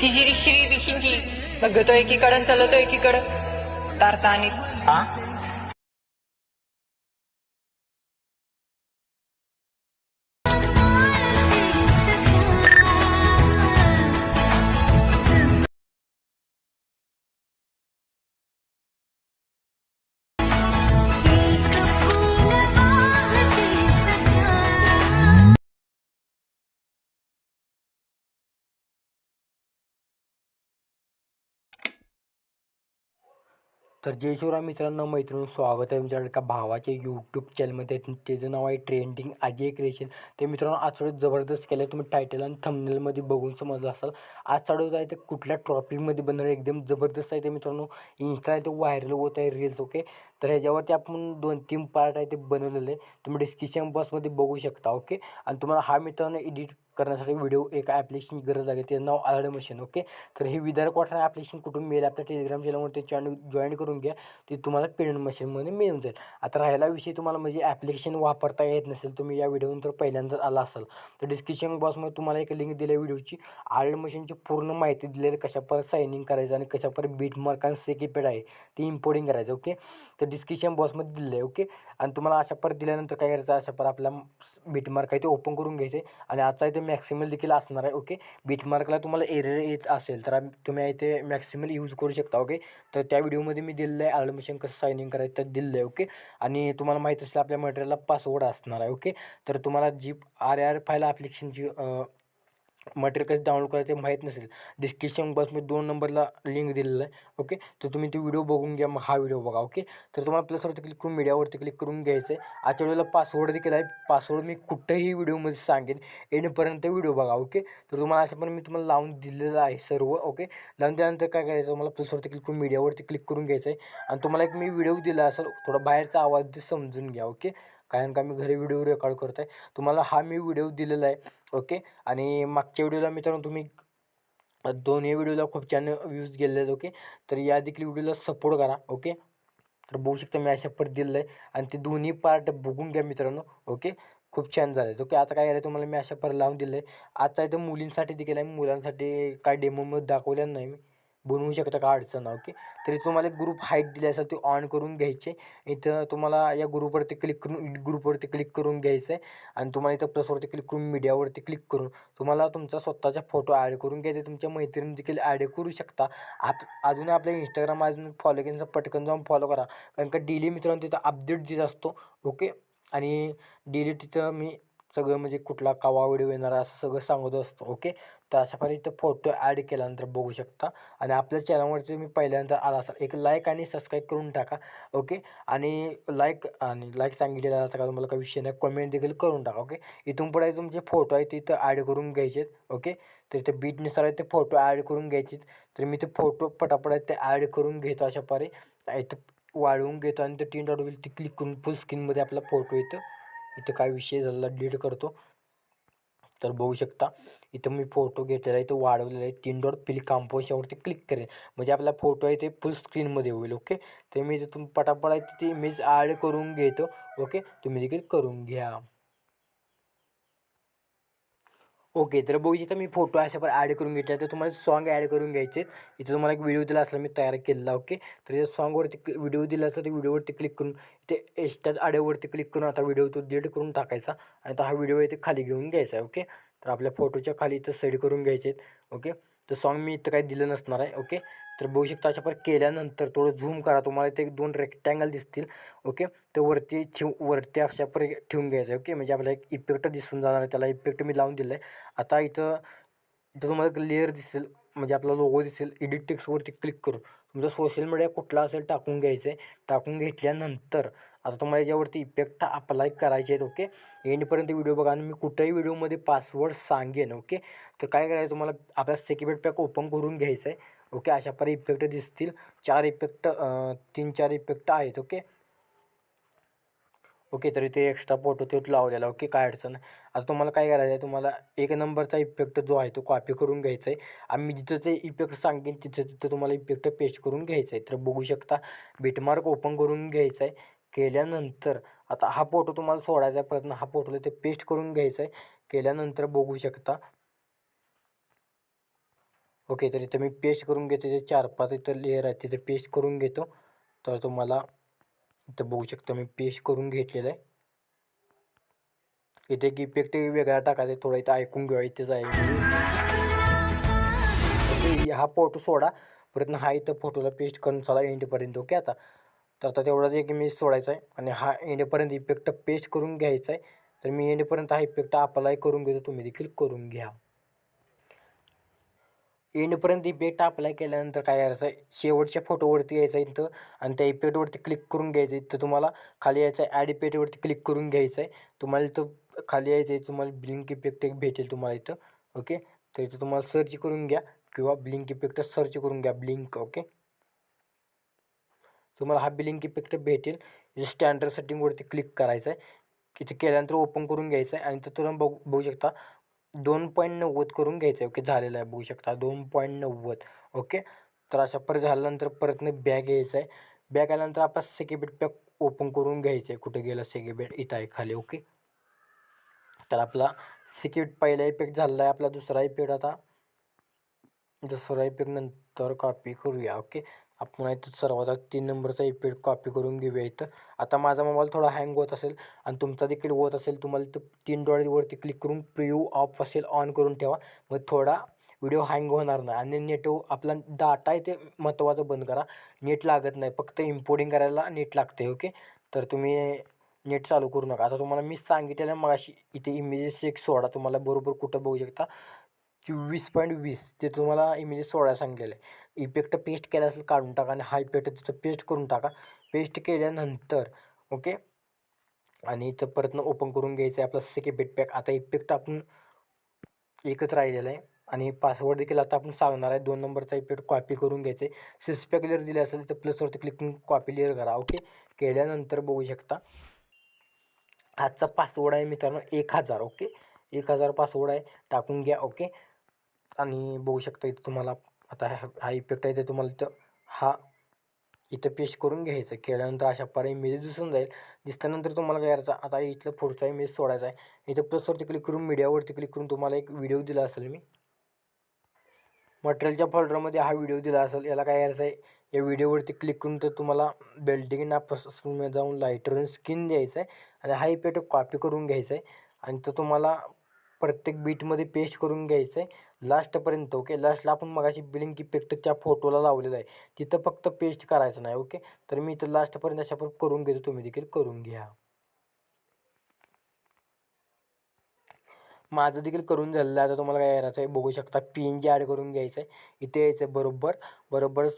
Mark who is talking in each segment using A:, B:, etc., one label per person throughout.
A: तिजिरी शिरी दिशिंची बघतो एकीकडं चालवतो एकीकडं. तारता आणि
B: हा? तर जय शिवराय मित्रांनो मैत्रिणी स्वागत आहे तुमच्या एका भावाच्या यूट्यूब चॅनलमध्ये त्याचं नाव आहे ट्रेंडिंग अजय क्रिएशन ते मित्रांनो आज थोडं जबरदस्त केलं आहे तुम्ही टायटल आणि थंबनेलमध्ये बघून समजलं असाल. आज चालू आहे ते कुठल्या टॉपिकमध्ये बनणार एकदम जबरदस्त आहे ते मित्रांनो. इन्स्टा आहे ते व्हायरल होत आहे रील्स ओके तर ह्याच्यावरती आपण दोन तीन पार्ट आहे ते बनवलेले. तुम्ही डिस्क्रिप्शन बॉक्समध्ये बघू शकता ओके आणि तुम्हाला हा मित्रांनो एडिट करण्यासाठी व्हिडिओ एका ॲप्लिकेशनची गरज लागेल त्याचं नाव आधार मशीन ओके? तर हे विदार क्वार्टर ॲप्लिकेशन कुठून मिळेल? आपल्या टेलिग्राम चॅनलवरती चॅनल जॉईन करून घ्या. ते तुम्हाला पेमेंट मशीनमध्ये मिळून जाईल. आता राहिला विषय तुम्हाला म्हणजे ॲप्लिकेशन वापरता येत नसेल तुम्ही या व्हिडिओनंतर पहिल्यांदाच आला असाल. तर डिस्क्रिप्शन बॉक्समध्ये तुम्हाला एक लिंक दिली आहे व्हिडिओची. आर्ड मशीनची पूर्ण माहिती दिलेली आहे कशा परत करायचं आणि कशा परत बीट मार्क आणि सेकिपेड आहे ते इम्पोर्टिंग करायचं ओके? तर डिस्क्रिप्शन बॉक्समध्ये दिलं आहे ओके? आणि तुम्हाला अशा परत दिल्यानंतर काय करायचं? अशा पर आपला बीट मार्क आहे ते ओपन करून घ्यायचं. आहे आणि आता इथे मॅक्सिमल देखील असणार आहे ओके बीटमार्कला तुम्हाला एरर येत असेल तर तुम्ही इथे मॅक्सिमल यूज करू शकता ओके तर त्या व्हिडिओमध्ये मी दिलेलं आहे ॲडमिशन कसं सायनिंग करायचं तर दिलेलं आहे ओके आणि तुम्हाला माहीत असेल आपल्या मटेरियलला पासवर्ड असणार आहे ओके तर तुम्हाला जी आर आर फाईल ॲप्लिकेशनची मटेरियल कसं डाउनलोड करायचं ते माहीत नसेल डिस्क्रिप्शन बॉक्समध्ये दोन नंबरला लिंक दिलेलं आहे ओके तर तुम्ही तो व्हिडिओ बघून घ्या मग हा व्हिडिओ बघा ओके तर तुम्हाला प्लसवरती क्लिक करून मीडियावरती क्लिक करून घ्यायचं आहे आजच्या व्हिडिओला पासवर्ड देखील आहे पासवर्ड मी कुठंही व्हिडिओमध्ये सांगेन येणेपर्यंत व्हिडिओ बघा ओके तर तुम्हाला असं पण मी तुम्हाला लावून दिलेलं आहे सर्व ओके लावून त्यानंतर काय करायचं मला प्लसवरती क्लिक करून मीडियावरती क्लिक करून घ्यायचं आहे आणि तुम्हाला एक मी व्हिडिओ दिला असेल थोडा बाहेरचा आवाज समजून घ्या ओके कारण का मी घरी व्हिडिओ रेकॉर्ड करत आहे तुम्हाला हा मी व्हिडिओ दिलेला आहे ओके? आणि मागच्या व्हिडिओला मित्रांनो तुम्ही दोन्ही व्हिडिओला खूप छान व्ह्यूज गेलेले आहेत ओके? तर या देखील व्हिडिओला सपोर्ट करा ओके? तर बघू शकता मी अशा परत दिलेलं आहे आणि ते दोन्ही पार्ट बघून घ्या मित्रांनो ओके? खूप छान झाले ओके? आता काय झालं तुम्हाला मी अशा पर लावून दिलं आहे. आजचा इथं मुलींसाठी देखील आहे मुलांसाठी काय डेमोमध्ये दाखवलेलं नाही मी. बनवू शकता का अडचण ओके. तरी तुम्हाला एक ग्रुप हाईट दिली असेल ते ऑन करून घ्यायचे. इथं तुम्हाला या ग्रुपवरती क्लिक करून ग्रुपवरती क्लिक करून घ्यायचं आहे आणि तुम्हाला इथं प्लसवरती क्लिक करून मीडियावरती क्लिक करून तुम्हाला तुमचा स्वतःचा फोटो ॲड करून घ्यायचा तुमच्या मैत्रिणी देखील ॲड करू शकता. आप अजून आपल्या इंस्टाग्राम अजून फॉलो केलं पटकन जाऊन फॉलो करा. कारण का डेली मित्रांनो तिथं अपडेट देत असतो. ओके. आणि डेली तिथं मी सगळं म्हणजे कुठला कवा व्हिडिओ येणार असं सगळं सांगत असतो ओके तर अशा प्रकारे इथं फोटो ॲड केल्यानंतर बघू शकता. आणि आपल्या चॅनलवरती तुम्ही पहिल्यांदा आला असाल एक लाईक आणि सबस्क्राईब करून टाका ओके आणि लाईक आणि लाईक सांगितलेला असता का तुम्हाला काही विषय नाही कमेंट देखील करून टाका ओके इथून पुढे तुमचे फोटो आहे ते इथं ॲड करून घ्यायचे ओके तर इथे बीटनुसार आहे ते फोटो ॲड करून घ्यायचे तर मी ते फोटो पटापट आहेत ते ॲड करून घेतो अशा प्रकारे इथं वाढवून घेतो आणि ते तीन डॉट होईल ते क्लिक करून फुल स्क्रीनमध्ये आपला फोटो येतो. इथं काय विषय झाला डिलीट करतो. तर बघू शकता इथं मी फोटो घेतलेला आहे तो वाढवलेला आहे तीन डॉट पिल कांपोशावरती क्लिक करेन. म्हणजे आपला फोटो आहे ते फुल स्क्रीनमध्ये होईल ओके तर मी इथं तुम्ही पटापट आहे तिथे इमेज ॲड करून घेतो ओके तुम्ही देखील करून घ्या. ओके तर बघू इथं मी फोटो अशा पण ॲड करून घेतला तर तुम्हाला सॉन्ग ॲड करून घ्यायचे इथं तुम्हाला एक व्हिडिओ दिला असला मी तयार केलेला ओके? तर त्या सॉन्गवरती व्हिडिओ दिला असता ते व्हिडिओवरती क्लिक करून इथे एस्टात आडिओवरती क्लिक करून आता व्हिडिओ तो डिलीट करून टाकायचा आणि आता हा व्हिडिओ इथे खाली घेऊन घ्यायचा आहे ओके? तर आपल्या फोटोच्या खाली इथं सेड करून घ्यायचे आहेत ओके? तर सॉन्ग मी इथं काही दिलं नसणार आहे ओके तर बघू शकता अशा पर केल्यानंतर थोडं झूम करा तुम्हाला इथे दोन रेक्टँगल दिसतील ओके तर वरती ठेव वरती अशा पर ठेवून घ्यायचं ओके म्हणजे आपल्याला एक इफेक्ट दिसून जाणार आहे त्याला इफेक्ट मी लावून दिलं आहे आता इथं इथं तुम्हाला एक लेअर दिसेल म्हणजे आपला लोगो दिसेल एडिट टेक्सवरती क्लिक करून. तुमचं सोशल मीडिया कुठला असेल टाकून घ्यायचं आहे टाकून घेतल्यानंतर आता तुम्हाला याच्यावरती इफेक्ट अप्लाय करायचे आहेत ओके एंडपर्यंत व्हिडिओ बघा आणि मी कुठेही व्हिडिओमध्ये पासवर्ड सांगेन ओके तर काय करायचं तुम्हाला? आपला सेक्युरेट पॅक ओपन करून घ्यायचं आहे ओके अशा प्रकारे इफेक्ट दिसतील. चार इफेक्ट तीन चार इफेक्ट आहेत ओके ओके तर इथे एक्स्ट्रा फोटो ते लावलेला ओके काय अडचण आता तुम्हाला काय करायचं आहे तुम्हाला एक नंबरचा इफेक्ट जो आहे तो कॉपी करून घ्यायचा आहे आणि मी जिथं ते इफेक्ट सांगेन तिथं तिथं तुम्हाला इफेक्ट पेस्ट करून घ्यायचं आहे तर बघू शकता बिटमार्क ओपन करून घ्यायचा आहे केल्यानंतर आता हा फोटो तुम्हाला सोडायचा आहे प्रयत्न हा फोटोला ते पेस्ट करून घ्यायचा आहे केल्यानंतर बघू शकता. ओके तर इथं मी पेस्ट करून घेतो ते चार पाच इथं लेअर आहेत तिथे पेस्ट करून घेतो. तर तुम्हाला इथं बघू शकता मी पेस्ट करून घेतलेलं आहे. इथे एक इफेक्ट वेगळा टाकायचा थोडं थोडा इथं ऐकून घेऊया इथेच आहे. हा फोटो सोडा. परत हा इथं फोटोला पेस्ट करून चला एंडपर्यंत ओके? आता तर आता तेवढाच एक मी सोडायचा आहे. आणि हा एंडपर्यंत इफेक्ट पेस्ट करून घ्यायचा आहे. तर मी एंडपर्यंत हा इफेक्ट अप्लाय करून घेतो तुम्ही देखील करून घ्या. एंडपर्यंत इफेक्ट अप्लाय केल्यानंतर काय करायचं आहे शेवटच्या फोटोवरती यायचं आहे इथं आणि त्या इफेक्टवरती क्लिक करून घ्यायचं. आहे इथं तुम्हाला खाली यायचं आहे ॲड इफेक्टवरती क्लिक करून घ्यायचं आहे. तुम्हाला इथं खाली यायचं आहे तुम्हाला ब्लिंक इफेक्ट एक भेटेल तुम्हाला इथं. ओके तर इथं तुम्हाला सर्च करून घ्या किंवा ब्लिंक इफेक्ट सर्च करून घ्या ब्लिंक ओके तुम्हाला हा ब्लिंक इफेक्ट भेटेल. इथं स्टँडर्ड सेटिंगवरती क्लिक करायचं आहे. इथे केल्यानंतर ओपन करून घ्यायचं आहे आणि तर तुम्ही बघू बघू शकता दोन पॉईंट नव्वद करून घ्यायचं आहे ओके? झालेलं आहे बघू शकता. दोन पॉईंट नव्वद ओके? तर अशा परत झाल्यानंतर परत बॅग यायचं आहे बॅग आल्यानंतर आपण सेकेबेट पॅक ओपन करून घ्यायचं आहे कुठे गेलं सेकेबेट इथं आहे खाली ओके? तर आपला सिक्युट पहिला इफेक्ट झालेला आहे आपला दुसरा इफेक्ट आता. दुसरा इफेक्ट नंतर कॉपी करूया ओके आपण इथं सर्वात तीन नंबरचा इफेक्ट कॉपी करून घेऊया इथं. आता माझा मोबाईल थोडा हँग होत असेल आणि तुमचा देखील होत असेल तुम्हाला तर तीन डॉलरवरती क्लिक करून प्रिव्ह्यू ऑफ असेल ऑन करून ठेवा. मग थोडा व्हिडिओ हँग होणार नाही आणि नेट आपला डाटा आहे ते महत्त्वाचं बंद करा. नेट लागत नाही फक्त इम्पोर्टिंग करायला नेट लागते ओके तर तुम्ही नेट चालू करू नका. आता तुम्हाला मी सांगितलेलं मग अशी इथे इमेजेस एक सोडा तुम्हाला बरोबर कुठं बघू शकता. चोवीस पॉईंट वीस ते तुम्हाला इमेजेस सोळा सांगितलेलं आहे इफेक्ट पेस्ट केला असेल काढून टाका आणि हा इफेक्ट तिथं पेस्ट करून टाका. पेस्ट केल्यानंतर ओके आणि इथं परतनं ओपन करून घ्यायचं आहे आपला सेकेबेट पॅक आता इफेक्ट आपण एकच राहिलेलं आहे. आणि पासवर्ड देखील आता आपण सांगणार आहे. दोन नंबरचा इफेक्ट कॉपी करून घ्यायचं आहे सिस्पॅक लेअर दिले असेल तर प्लसवरती क्लिक करून कॉपी लेअर करा ओके केल्यानंतर बघू शकता. आजचा पासवर्ड आहे मित्रांनो एक हजार ओके एक हजार पासवर्ड आहे. टाकून घ्या ओके आणि बघू शकता इथं तुम्हाला. आता हा हा इफेक्ट आहे ते तुम्हाला इथं हा इथं पेस्ट करून घ्यायचं. केल्यानंतर अशा पर्याय इमेज दिसून जाईल. दिसल्यानंतर तुम्हाला काय करायचं आता इथलं पुढचा इमेज सोडायचा आहे. इथं प्लसवरती क्लिक करून मीडियावरती क्लिक करून तुम्हाला एक व्हिडिओ दिला असेल मी. मटेरियलच्या फोल्डरमध्ये हा व्हिडिओ दिला असेल. याला काय करायचं आहे? या व्हिडिओवरती क्लिक करून तर तुम्हाला बेल्डिंग नापासून जाऊन लाईटरून स्किन द्यायचं आहे. आणि हा इफेक्ट कॉपी करून घ्यायचा आहे. आणि तो तुम्हाला प्रत्येक बीटमध्ये पेस्ट करून घ्यायचं आहे लास्टपर्यंत ओके लास्टला आपण मगाशी बिलिंग इफेक्टच्या फोटोला लावलेलं आहे. तिथं फक्त पेस्ट करायचं नाही ओके तर मी इथं लास्टपर्यंत अशा करून घेतो. तुम्ही देखील करून घ्या. माझं देखील करून झालेलं आहे. आता तुम्हाला काय करायचं आहे बघू शकता पी एन जी ॲड करून घ्यायचं आहे इथे यायचं आहे बरोबर. बरोबर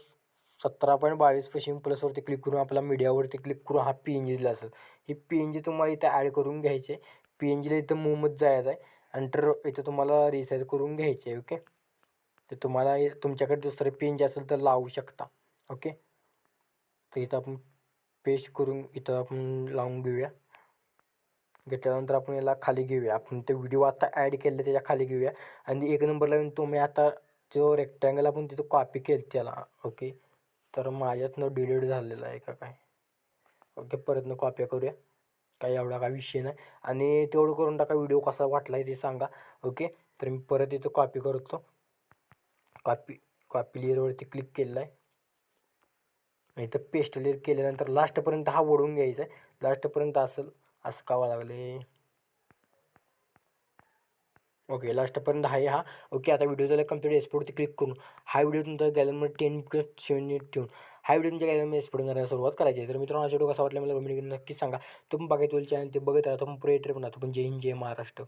B: सतरा पॉईंट बावीस पश्चिम प्लसवरती क्लिक करून आपला मीडियावरती क्लिक करून हा पी एन जी दिला असेल. ही पी एन जी तुम्हाला इथं ॲड करून घ्यायचे पी एन जीला इथं मूवमध्ये जायचं आहे अंटर इथं तुम्हाला रिसाईज करून घ्यायचे आहे ओके तर तुम्हाला तुमच्याकडे दुसरं पेन जे असेल तर लावू शकता ओके तर इथं आपण पेस्ट करून इथं आपण लावून घेऊया. घेतल्यानंतर आपण याला खाली घेऊया. आपण ते व्हिडिओ आता ॲड केले त्याच्याखाली घेऊया. आणि एक नंबरला येऊन तुम्ही आता जो रेक्टँगल आपण तिथं कॉपी केलं त्याला ओके तर माझ्यातनं डिलीट झालेलं आहे का काय? ओके परतनं कॉपी करूया. काही एवढा काय विषय नाही. आणि तेवढं करून टाका व्हिडिओ कसा वाटला आहे ते सांगा. ओके तर मी परत इथं कॉपी करतो. कॉपी कॉपी लेअरवरती क्लिक केलेलं आहे. आणि इथं पेस्ट लेअर केल्यानंतर लास्टपर्यंत हा ओढून घ्यायचा आहे. लास्टपर्यंत असेल असं कावा लागले ओके लास्टपर्यंत आहे हा. ओके आता व्हिडिओ झाला कंप्लीट एक्सपोर्टवरती क्लिक करून हा व्हिडिओ तुमचा गॅलरीमध्ये टेन प्लस सेवन मिनिट ठेवून हा व्हिडिओ तुमच्या गॅलरीमध्ये एक्सपोर्ट करायला सुरुवात करायची आहे. तर मित्रांनो हा व्हिडिओ कसा वाटला मला कमेंट नक्कीच सांगा. तुम्ही बघायचं चॅनल ते बघत राहतो आपण पुढे पण राहतो पण जय हिंद जय महाराष्ट्र.